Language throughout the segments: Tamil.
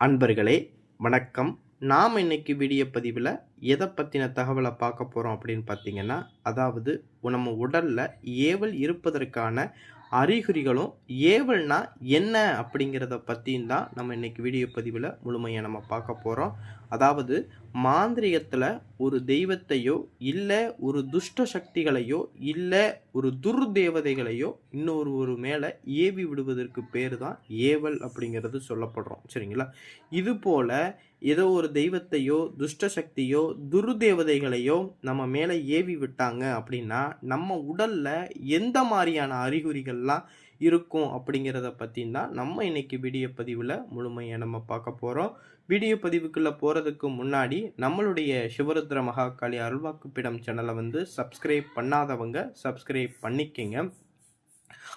அன்பர்களே வணக்கம். நாம் இன்னைக்கு வீடியோ பதிவில் எதை பற்றின தகவலை பார்க்க போகிறோம் அப்படின்னு பார்த்தீங்கன்னா அதாவது நம்ம உடலில் ஏவல் இருப்பதற்கான அறிகுறிகளும் ஏவல்னா என்ன அப்படிங்கிறத பற்றியும் தான் நம்ம இன்றைக்கி வீடியோ பதிவில் முழுமையாக நம்ம பார்க்க போகிறோம் அதாவது மாந்திரிகத்தில் ஒரு தெய்வத்தையோ இல்லை ஒரு துஷ்ட சக்திகளையோ இல்லை ஒரு துர்தேவதைகளையோ இன்னொரு ஒரு மேலே ஏவி விடுவதற்கு பேர் தான் ஏவல் அப்படிங்கிறது சொல்லப்படுறோம். சரிங்களா? இது போல் ஏதோ ஒரு தெய்வத்தையோ துஷ்ட சக்தியோ துர்தேவதைகளையோ நம்ம மேலே ஏவி விட்டாங்க அப்படின்னா நம்ம உடலில் எந்த மாதிரியான அறிகுறிகள்லாம் இருக்கும் அப்படிங்கிறத பற்றி தான் நம்ம இன்னைக்கு வீடியோ பதிவில் முழுமையாக நம்ம பார்க்க போகிறோம் வீடியோ பதிவுக்குள்ளே போகிறதுக்கு முன்னாடி நம்மளுடைய சிவருத்ர மகாகாளி அருள்வாக்குப்பிடம் சேனலை வந்து சப்ஸ்கிரைப் பண்ணாதவங்க சப்ஸ்கிரைப் பண்ணிக்கங்க.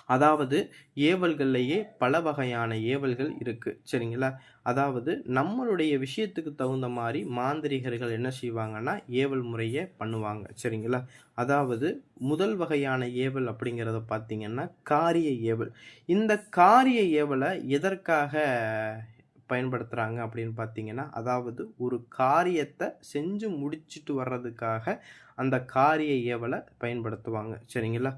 அதாவது ஏவல்கள்லையே பல வகையான ஏவல்கள் இருக்குது சரிங்களா? அதாவது நம்மளுடைய விஷயத்துக்கு தகுந்த மாதிரி மாந்திரிகர்கள் என்ன செய்வாங்கன்னா ஏவல் முறையை பண்ணுவாங்க. சரிங்களா? அதாவது முதல் வகையான ஏவல் அப்படிங்கிறத பார்த்தீங்கன்னா காரிய ஏவல். இந்த காரிய ஏவலை எதற்காக பயன்படுத்துகிறாங்க அப்படின்னு பார்த்தீங்கன்னா அதாவது ஒரு காரியத்தை செஞ்சு முடிச்சிட்டு வர்றதுக்காக அந்த காரிய ஏவலை பயன்படுத்துவாங்க. சரிங்களா?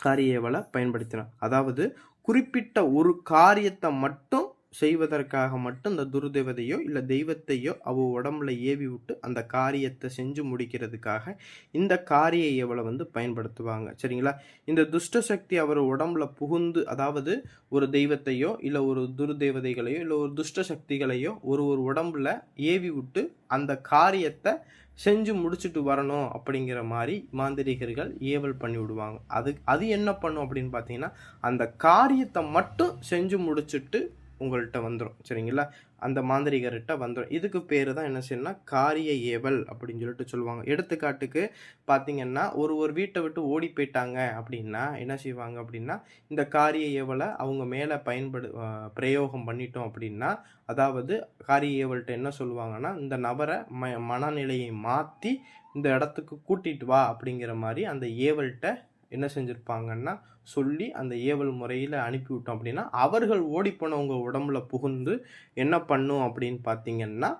காரிய ஏவலை பயன்படுத்தினான். அதாவது குறிப்பிட்ட ஒரு காரியத்தை மட்டும் செய்வதற்காக மட்டும் இந்த துர்தேவதையோ இல்லை தெய்வத்தையோ அவ உடம்புல ஏவி விட்டு அந்த காரியத்தை செஞ்சு முடிக்கிறதுக்காக இந்த காரிய ஏவலை வந்து பயன்படுத்துவாங்க. சரிங்களா? இந்த துஷ்ட சக்தி அவர் உடம்புல புகுந்து அதாவது ஒரு தெய்வத்தையோ இல்லை ஒரு துர்தேவதைகளையோ இல்லை ஒரு துஷ்ட சக்திகளையோ ஒரு ஒரு உடம்புல ஏவி விட்டு அந்த காரியத்தை செஞ்சு முடிச்சுட்டு வரணும் அப்படிங்கிற மாதிரி மாந்திரிகர்கள் ஏவல் பண்ணி விடுவாங்க. அது அது என்ன பண்ணும் அப்படின்னு பார்த்தீங்கன்னா அந்த காரியத்தை மட்டும் செஞ்சு முடிச்சுட்டு உங்கள்கிட்ட வந்துடும் சரிங்களா? அந்த மாந்திரிகர்கிட்ட வந்துடும் இதுக்கு பேர் தான் என்ன செய்யணும்னா காரிய ஏவல் அப்படின்னு சொல்லிட்டு சொல்லுவாங்க. எடுத்துக்காட்டுக்கு பார்த்தீங்கன்னா ஒரு ஒரு வீட்டை விட்டு ஓடி போயிட்டாங்க அப்படின்னா என்ன செய்வாங்க அப்படின்னா இந்த காரிய ஏவலை அவங்க மேலே பயன்படு பிரயோகம் பண்ணிட்டோம் அப்படின்னா அதாவது காரிய ஏவல்கிட்ட என்ன சொல்லுவாங்கன்னா இந்த நபரை ம மனநிலையை மாற்றி இந்த இடத்துக்கு கூட்டிகிட்டு வா அப்படிங்கிற மாதிரி அந்த ஏவல்கிட்ட என்ன செஞ்சுருப்பாங்கன்னா சொல்லி அந்த ஏவல் முறையில் அனுப்பிவிட்டோம் அப்படின்னா அவர்கள் ஓடிப்போனவங்க உடம்புல புகுந்து என்ன பண்ணும் அப்படின்னு பார்த்தீங்கன்னா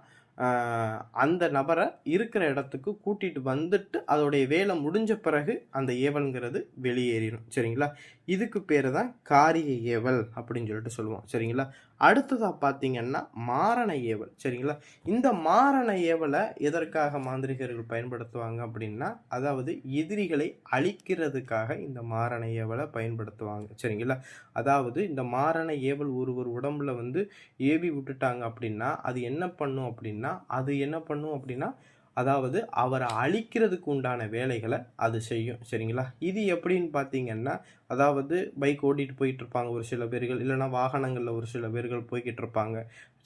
அந்த நபரை இருக்கிற இடத்துக்கு கூட்டிகிட்டு வந்துட்டு அதோடைய வேலை முடிஞ்ச பிறகு அந்த ஏவல்ங்கிறது வெளியேறிடும். சரிங்களா? இதுக்கு பேர் தான் காரிய ஏவல் அப்படின்னு சொல்லிட்டு சொல்லுவோம். சரிங்களா? அடுத்ததாக பார்த்தீங்கன்னா மாரண ஏவல். சரிங்களா? இந்த மாரண ஏவலை எதற்காக மாந்திரிகர்கள் பயன்படுத்துவாங்க அப்படின்னா அதாவது எதிரிகளை அழிக்கிறதுக்காக இந்த மாரண ஏவலை பயன்படுத்துவாங்க. சரிங்களா? அதாவது இந்த மாரண ஏவல் ஒரு ஒரு உடம்புல வந்து ஏவி விட்டுட்டாங்க அப்படின்னா அது என்ன பண்ணும் அப்படின்னா அது என்ன பண்ணும் அப்படின்னா அதாவது அவரை அழிக்கிறதுக்கு உண்டான வேலைகளை அது செய்யும். சரிங்களா? இது எப்படின்னு பார்த்தீங்கன்னா அதாவது பைக் ஓட்டிகிட்டு போயிட்டு இருப்பாங்க ஒரு சில பேர்கள் இல்லைனா வாகனங்களில் ஒரு சில பேர்கள் போய்கிட்டு இருப்பாங்க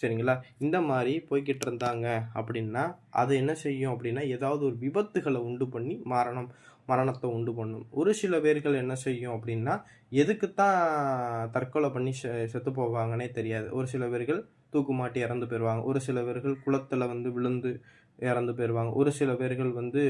சரிங்களா? இந்த மாதிரி போய்கிட்டு இருந்தாங்க அப்படின்னா அது என்ன செய்யும் அப்படின்னா ஏதாவது ஒரு விபத்துகளை உண்டு பண்ணி மரணம் மரணத்தை உண்டு பண்ணும். ஒரு சில பேர்கள் என்ன செய்யும் அப்படின்னா எதுக்கு தான் தற்கொலை பண்ணி செத்து போவாங்கன்னே தெரியாது. ஒரு சில பேர்கள் தூக்குமாட்டி இறந்து போயிடுவாங்க. ஒரு சில பேர்கள் குளத்தில் வந்து விழுந்து இறந்து போயிடுவாங்க ஒரு சில பேர்கள் வந்து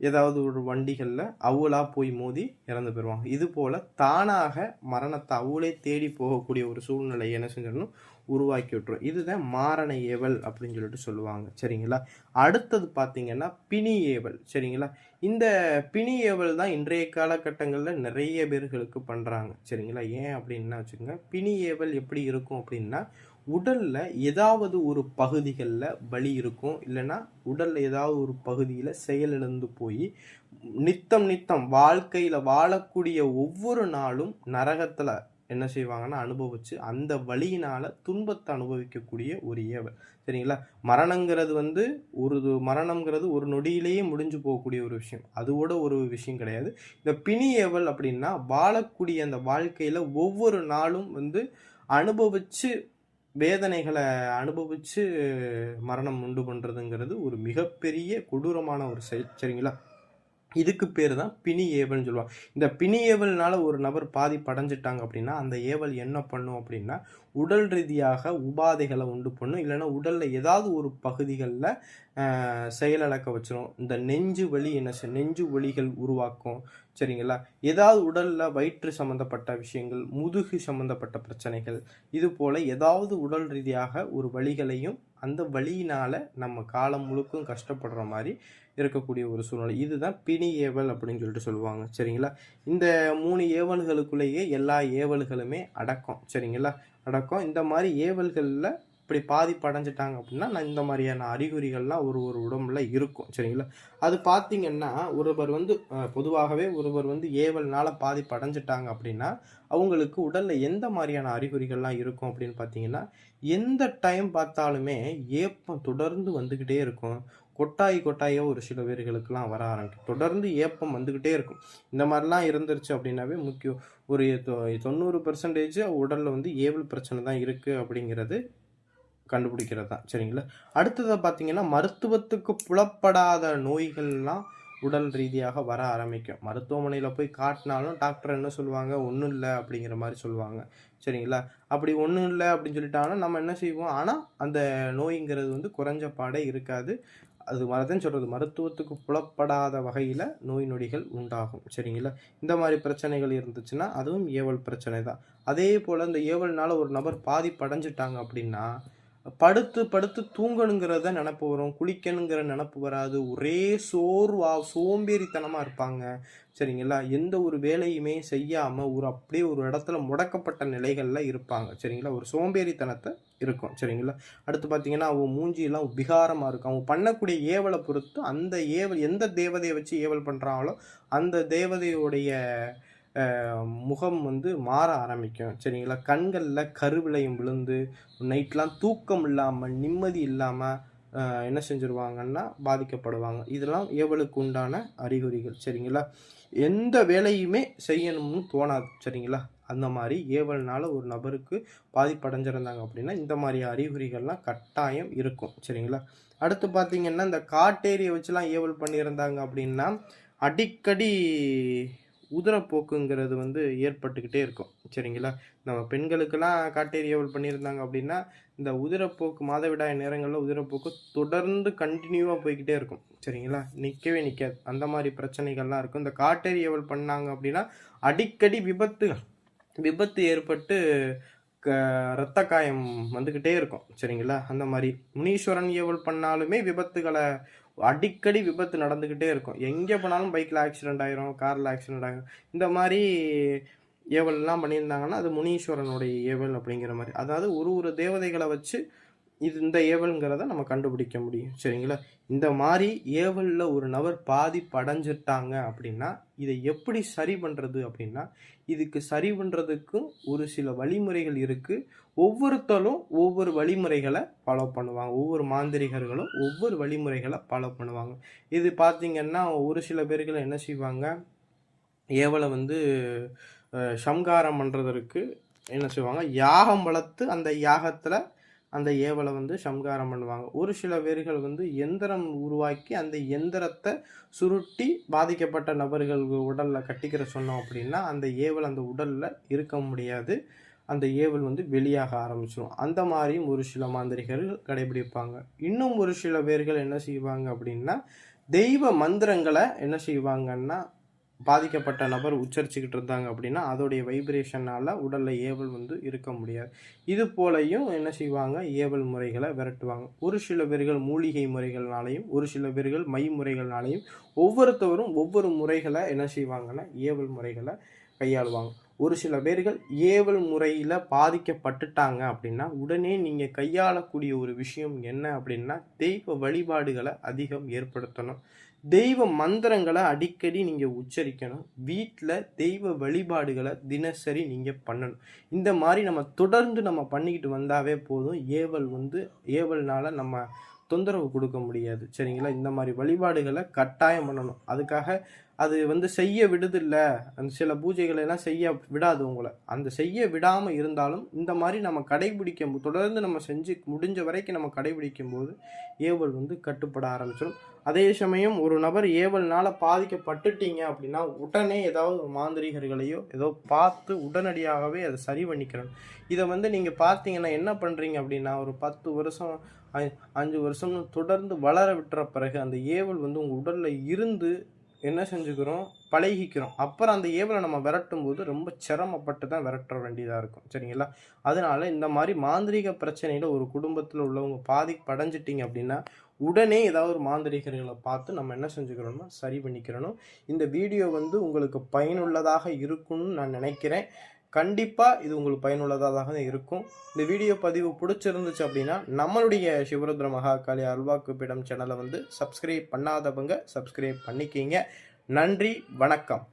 ஏதாவது ஒரு வண்டிகளில் அவளாக போய் மோதி இறந்து போயிடுவாங்க இது போல் தானாக மரணத்தை அவளே தேடி போகக்கூடிய ஒரு சூழ்நிலை என்ன செஞ்சிடணும்? உருவாக்கி விட்டுரும். இதுதான் மாரண ஏவல் அப்படின்னு சொல்லிட்டு சொல்லுவாங்க. சரிங்களா? அடுத்தது பார்த்தீங்கன்னா பிணி ஏவல். சரிங்களா? இந்த பிணி ஏவல் தான் இன்றைய காலகட்டங்களில் நிறைய பேர்களுக்கு பண்ணுறாங்க சரிங்களா? ஏன் அப்படின்னா வச்சுக்கோங்க பிணி ஏவல் எப்படி இருக்கும் அப்படின்னா உடலில் ஏதாவது ஒரு பகுதிகளில் வலி இருக்கும். இல்லைன்னா உடலில் ஏதாவது ஒரு பகுதியில் செயலிழந்து போய் நித்தம் நித்தம் வாழ்க்கையில் வாழக்கூடிய ஒவ்வொரு நாளும் நரகத்தில் என்ன செய்வாங்கன்னா அனுபவிச்சு அந்த வழியினால் துன்பத்தை அனுபவிக்கக்கூடிய ஒரு ஏவல். சரிங்களா? மரணங்கிறது வந்து ஒரு மரணங்கிறது ஒரு நொடியிலேயே முடிஞ்சு போகக்கூடிய ஒரு விஷயம். அதோட ஒரு விஷயம் கிடையாது. இந்த பிணி ஏவல் அப்படின்னா வாழக்கூடிய அந்த வாழ்க்கையில் ஒவ்வொரு நாளும் வந்து அனுபவிச்சு வேதனைகளை அனுபவித்து மரணம் உண்டு பண்ணுறதுங்கிறது ஒரு மிகப்பெரிய கொடூரமான ஒரு செயல் சரிங்களா? இதுக்கு பேர் தான் பிணி ஏவல்னு சொல்லுவாங்க. இந்த பிணி ஏவல்னால ஒரு நபர் பாதி படைஞ்சிட்டாங்க அப்படின்னா அந்த ஏவல் என்ன பண்ணும் அப்படின்னா உடல் ரீதியாக உபாதைகளை உண்டு பண்ணும். இல்லைன்னா உடலில் ஏதாவது ஒரு பகுதிகளில் செயலிழக்க வச்சிடும் இந்த நெஞ்சு வலி என்ன நெஞ்சு வலிகள் உருவாக்கும். சரிங்களா? ஏதாவது உடலில் வயிற்று சம்மந்தப்பட்ட விஷயங்கள் முதுகு சம்மந்தப்பட்ட பிரச்சனைகள் இது போல் ஏதாவது உடல் ரீதியாக ஒரு வழிகளையும் அந்த வழியினால் நம்ம காலம் முழுக்கும் கஷ்டப்படுற மாதிரி இருக்கக்கூடிய ஒரு சூழ்நிலை. இதுதான் பிணி ஏவல் அப்படின்னு சொல்லிட்டு சொல்லுவாங்க. சரிங்களா? இந்த மூணு ஏவல்களுக்குள்ளேயே எல்லா ஏவல்களுமே அடக்கம். சரிங்களா? அடக்கம். இந்த மாதிரி ஏவல்களில் இப்படி பாதிப்பு அடைஞ்சிட்டாங்க அப்படின்னா நான் இந்த மாதிரியான அறிகுறிகள்லாம் ஒரு ஒரு உடம்புல இருக்கும். சரிங்களா? அது பார்த்தீங்கன்னா ஒருவர் வந்து பொதுவாகவே ஒருவர் வந்து ஏவல்னால பாதிப்பு அடைஞ்சிட்டாங்க அப்படின்னா அவங்களுக்கு உடலில் எந்த மாதிரியான அறிகுறிகள்லாம் இருக்கும் அப்படின்னு பார்த்தீங்கன்னா எந்த டைம் பார்த்தாலுமே ஏப்பம் தொடர்ந்து வந்துக்கிட்டே இருக்கும். கொட்டாய் கொட்டாயோ ஒரு சில பேர்களுக்கெல்லாம் வர ஆரம்பிக்கும். தொடர்ந்து ஏப்பம் வந்துக்கிட்டே இருக்கும். இந்த மாதிரிலாம் இருந்துருச்சு அப்படின்னாவே முக்கியம். ஒரு தொண்ணூறு பர்சன்டேஜ் உடலில் வந்து ஏவல் பிரச்சனை தான் இருக்குது அப்படிங்கிறது கண்டுபிடிக்கிறது? தான் சரிங்களா? அடுத்ததை பார்த்தீங்கன்னா மருத்துவத்துக்கு புலப்படாத நோய்கள்லாம் உடல் ரீதியாக வர ஆரம்பிக்கும். மருத்துவமனையில் போய் காட்டினாலும் டாக்டர் என்ன சொல்லுவாங்க? ஒன்றும் இல்லை அப்படிங்கிற மாதிரி சொல்லுவாங்க. சரிங்களா? அப்படி ஒன்றும் இல்லை அப்படின்னு சொல்லிட்டாங்கன்னா நம்ம என்ன செய்வோம்? ஆனால் அந்த நோய்ங்கிறது வந்து குறைஞ்ச பாடே இருக்காது. அது வரதான் சொல்கிறது மருத்துவத்துக்கு புலப்படாத வகையில் நோய் நொடிகள் உண்டாகும். சரிங்களா? இந்த மாதிரி பிரச்சனைகள் இருந்துச்சுன்னா அதுவும் ஏவல் பிரச்சனை தான். அதே போல் இந்த ஏவல்னால ஒரு நபர் பாதிப்படைஞ்சிட்டாங்க அப்படின்னா படுத்து படுத்து தூங்கணுங்கிறத நினப்பு வரும். குளிக்கணுங்கிற நினப்பு வராது. ஒரே சோர்வா சோம்பேறித்தனமாக இருப்பாங்க. சரிங்களா? எந்த ஒரு வேலையுமே செய்யாமல் ஒரு அப்படியே ஒரு இடத்துல முடக்கப்பட்ட நிலைகளில் இருப்பாங்க. சரிங்களா? ஒரு சோம்பேறித்தனத்தை இருக்கும். சரிங்களா? அடுத்து பார்த்தீங்கன்னா அவங்க மூஞ்சியெல்லாம் விகாரமாக இருக்கும். அவங்க பண்ணக்கூடிய ஏவலை பொறுத்து அந்த ஏவல் எந்த தேவதையை வச்சு ஏவல் பண்ணுறாங்களோ அந்த தேவதையுடைய முகம் வந்து மாற ஆரம்பிக்கும். சரிங்களா? கண்களில் கருவிளையும் விழுந்து நைட்லாம் தூக்கம் இல்லாமல் நிம்மதி இல்லாமல் என்ன செஞ்சுருவாங்கன்னா பாதிக்கப்படுவாங்க. இதெல்லாம் ஏவலுக்கு உண்டான அறிகுறிகள்? சரிங்களா? எந்த வேலையுமே செய்யணும்னு தோணாது. சரிங்களா? அந்த மாதிரி ஏவல்னால ஒரு நபருக்கு பாதிப்படைஞ்சிருந்தாங்க அப்படின்னா இந்த மாதிரி அறிகுறிகள்லாம் கட்டாயம் இருக்கும். சரிங்களா? அடுத்து பார்த்தீங்கன்னா இந்த காட்டேரியை வச்சுலாம் ஏவல் பண்ணியிருந்தாங்க அப்படின்னா அடிக்கடி உதிரப்போக்குங்கிறது வந்து ஏற்பட்டுக்கிட்டே இருக்கும். சரிங்களா? நம்ம பெண்களுக்கெல்லாம் காட்டேரியவல் பண்ணியிருந்தாங்க அப்படின்னா இந்த உதிரப்போக்கு மாதவிடாய் நேரங்களில் உதிரப்போக்கு தொடர்ந்து கண்டினியூவாக போய்க்கிட்டே இருக்கும். சரிங்களா? நிற்கவே நிற்காது அந்த மாதிரி பிரச்சனைகள்லாம் இருக்கும். இந்த காட்டேரியவல் பண்ணாங்க அப்படின்னா அடிக்கடி விபத்து விபத்து ஏற்பட்டு க ரத்த காயம் வந்துக்கிட்டே இருக்கும். சரிங்களா? அந்த மாதிரி முனீஸ்வரன் ஏவல் பண்ணாலுமே விபத்துகளை அடிக்கடி விபத்து நடந்துக்கிட்டே இருக்கும். எங்கே போனாலும் பைக்கில் ஆக்சிடென்ட் ஆயிரும் காரில் ஆக்சிடென்ட் ஆகிரும் இந்த மாதிரி ஏவல்லாம் பண்ணியிருந்தாங்கன்னா அது முனீஸ்வரனுடைய ஏவல் அப்படிங்கிற மாதிரி. அதாவது ஒரு ஒரு தேவதைகளை வச்சு இது இந்த ஏவல்ங்கிறத நம்ம கண்டுபிடிக்க முடியும். சரிங்களா? இந்த மாதிரி ஏவலில் ஒரு நபர் பாதிப்படைஞ்சிட்டாங்க அப்படின்னா இதை எப்படி சரி பண்ணுறது அப்படின்னா இதுக்கு சரி பண்ணுறதுக்கும் ஒரு சில வழிமுறைகள் இருக்குது ஒவ்வொருத்தரும் ஒவ்வொரு வழிமுறைகளை ஃபாலோ பண்ணுவாங்க. ஒவ்வொரு மாந்திரிகர்களும் ஒவ்வொரு வழிமுறைகளை ஃபாலோ பண்ணுவாங்க. இது பார்த்திங்கன்னா ஒரு சில பேர்கள் என்ன செய்வாங்க? ஏவலை வந்து சம்காரம் பண்ணுறதற்கு என்ன செய்வாங்க? யாகம் வளர்த்து அந்த யாகத்தில் அந்த ஏவலை வந்து சம்காரம் பண்ணுவாங்க. ஒரு சில பேர்கள் வந்து எந்திரம் உருவாக்கி அந்த எந்திரத்தை சுருட்டி பாதிக்கப்பட்ட நபர்கள் உடலில் கட்டிக்கிற சொன்னோம் அப்படின்னா அந்த ஏவல் அந்த உடலில் இருக்க முடியாது. அந்த ஏவல் வந்து வெளியாக ஆரம்பிச்சிடும் அந்த மாதிரியும் ஒரு சில மாந்திரிகர்கள் கடைபிடிப்பாங்க. இன்னும் ஒரு சில பேர்கள் என்ன செய்வாங்க அப்படின்னா தெய்வ மந்திரங்களை என்ன செய்வாங்கன்னா பாதிக்கப்பட்ட நபர் உச்சரிச்சுக்கிட்டு இருந்தாங்க அப்படின்னா அதோடைய வைப்ரேஷனால் உடலில் ஏவல் வந்து இருக்க முடியாது. இது போலையும் என்ன செய்வாங்க? ஏவல் முறைகளை விரட்டுவாங்க. ஒரு சில பேர்கள் மூலிகை முறைகள்னாலையும் ஒரு சில பேர்கள் மை முறைகள்னாலையும் ஒவ்வொருத்தவரும் ஒவ்வொரு முறைகளை என்ன செய்வாங்கன்னா ஏவல் முறைகளை கையாளுவாங்க. ஒரு சில பேர்கள் ஏவல் முறையில் பாதிக்கப்பட்டுட்டாங்க அப்படின்னா உடனே நீங்கள் கையாளக்கூடிய ஒரு விஷயம் என்ன அப்படின்னா தெய்வ வழிபாடுகளை அதிகம் ஏற்படுத்தணும். தெய்வ மந்திரங்களை அடிக்கடி நீங்கள் உச்சரிக்கணும். வீட்டில் தெய்வ வழிபாடுகளை தினசரி நீங்கள் பண்ணணும். இந்த மாதிரி நம்ம தொடர்ந்து நம்ம பண்ணிக்கிட்டு வந்தாவே போதும். ஏவல் வந்து ஏவல்னால் நம்ம தொந்தரவு கொடுக்க முடியாது. சரிங்களா? இந்த மாதிரி வழிபாடுகளை கட்டாயம் பண்ணணும். அதுக்காக அது வந்து செய்ய விடுதில்ல. அந்த சில பூஜைகளை எல்லாம் செய்ய விடாது உங்களை. அந்த செய்ய விடாமல் இருந்தாலும் இந்த மாதிரி நம்ம கடைபிடிக்க தொடர்ந்து நம்ம செஞ்சு முடிஞ்ச வரைக்கும் நம்ம கடைபிடிக்கும் போது ஏவல் வந்து கட்டுப்பட ஆரம்பிச்சிடும் அதே சமயம் ஒரு நபர் ஏவல்னால பாதிக்கப்பட்டுட்டீங்க அப்படின்னா உடனே ஏதாவது மாந்திரிகர்களையோ ஏதோ பார்த்து உடனடியாகவே அதை சரி பண்ணிக்கிறணும். இதை வந்து நீங்கள் பார்த்தீங்கன்னா என்ன பண்ணுறீங்க அப்படின்னா ஒரு பத்து வருஷம் அஞ்சு வருஷம் தொடர்ந்து வளர விட்டுற பிறகு அந்த ஏவல் வந்து உங்கள் உடலில் இருந்து என்ன செஞ்சுக்கிறோம்? பழகிக்கிறோம். அப்புறம் அந்த ஏவலை நம்ம விரட்டும் போது ரொம்ப சிரமப்பட்டு தான் விரட்ட வேண்டியதாக இருக்கும். சரிங்களா? அதனால இந்த மாதிரி மாந்திரீக பிரச்சனையில் ஒரு குடும்பத்தில் உள்ளவங்க பாதி படைஞ்சிட்டிங்க அப்படின்னா உடனே ஏதாவது ஒரு மாந்திரிகர்களை பார்த்து நம்ம என்ன செஞ்சுக்கிறோம்னா சரி பண்ணிக்கிறணும். இந்த வீடியோ வந்து உங்களுக்கு பயனுள்ளதாக இருக்கும்னு நான் நினைக்கிறேன். கண்டிப்பாக இது உங்களுக்கு பயனுள்ளதாக தான் இருக்கும். இந்த வீடியோ பதிவு பிடிச்சிருந்துச்சு அப்படின்னா நம்மளுடைய சிவருத்ர மகாகாளி அல்வாக்குப்பிடம் சேனலை வந்து சப்ஸ்கிரைப் பண்ணாதவங்க சப்ஸ்கிரைப் பண்ணிக்கிங்க. நன்றி வணக்கம்.